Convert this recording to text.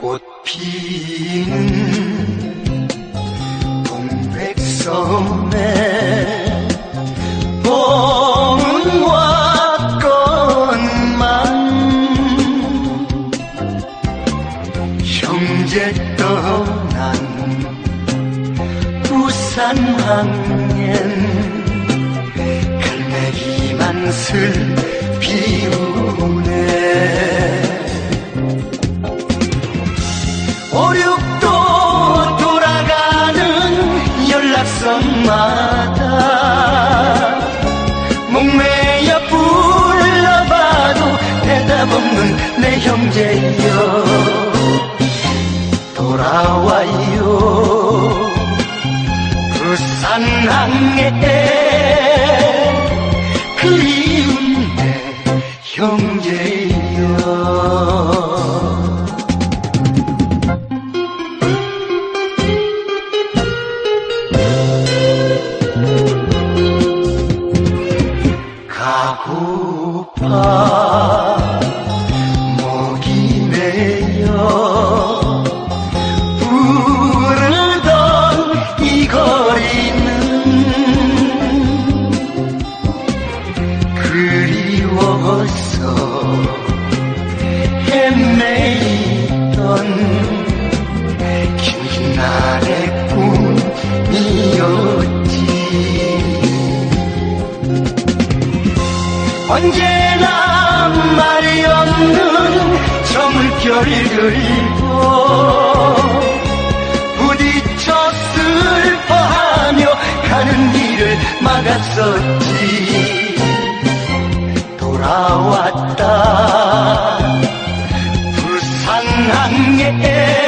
꽃 피는 동백섬에 봄은 왔건만 형제 떠난 부산 항엔 갈매기만 슬피우네. 오륙도 돌아가는 연락선마다 목매여 불러봐도 대답 없는 내 형제여 돌아와요. 부산항에 그리운 내 형제여. 가고파 언제나 말이 없는 저 물결을 그리워 부딪혀 슬퍼하며 가는 길을 막았었지. 돌아왔다. 불쌍한 애